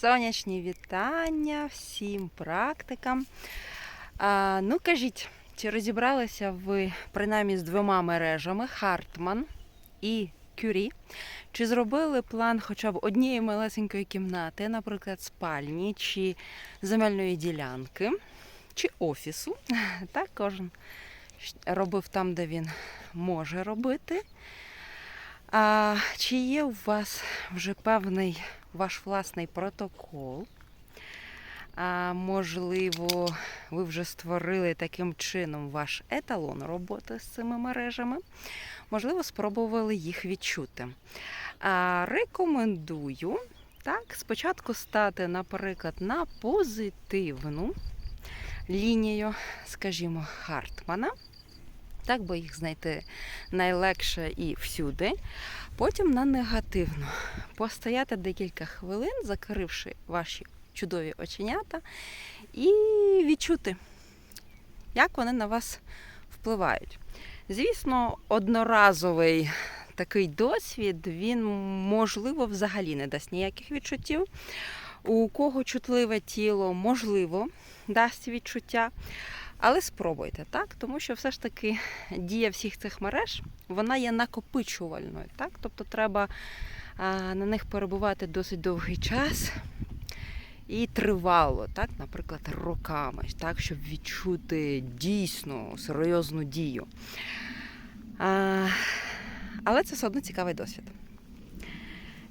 Сонячні вітання всім практикам. А, ну, кажіть, чи розібралися ви принаймні з двома мережами Хартман і Кюрі? Чи зробили план хоча б однієї малесенької кімнати, наприклад, спальні чи земельної ділянки, чи офісу? Так, кожен робив там, де він може робити. А, чи є у вас вже певний ваш власний протокол? А, можливо, ви вже створили таким чином ваш еталон роботи з цими мережами. Можливо, спробували їх відчути. А, рекомендую так, спочатку стати, наприклад, на позитивну лінію, скажімо, Хартмана. Так, бо їх знайти найлегше і всюди. Потім на негативну. Постояти декілька хвилин, закривши ваші чудові оченята, і відчути, як вони на вас впливають. Звісно, одноразовий такий досвід, він, можливо, взагалі не дасть ніяких відчуттів. У кого чутливе тіло, можливо, дасть відчуття. Але спробуйте, так? Тому що все ж таки дія всіх цих мереж вона є накопичувальною. Так? Тобто треба на них перебувати досить довгий час і тривало, так? наприклад, роками, так? щоб відчути дійсно серйозну дію. Але це все одно цікавий досвід.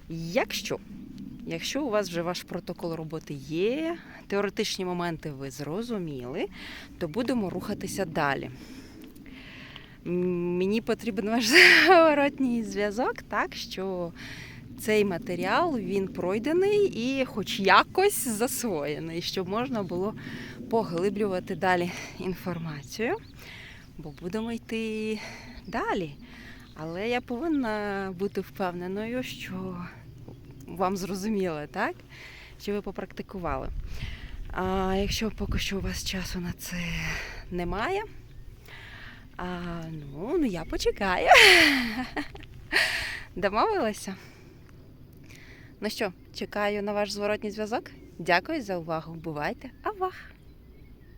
Якщо, якщо у вас вже ваш протокол роботи є, теоретичні моменти ви зрозуміли, то будемо рухатися далі. Мені потрібен ваш зворотній зв'язок, так що цей матеріал він пройдений і хоч якось засвоєний, щоб можна було поглиблювати далі інформацію. Бо будемо йти далі. Але я повинна бути впевненою, що вам зрозуміли, так? Що ви попрактикували. А якщо поки що у вас часу на це немає, а, ну, ну я почекаю. Домовилася? Ну що, чекаю на ваш зворотній зв'язок. Дякую за увагу. Бувайте. Авах!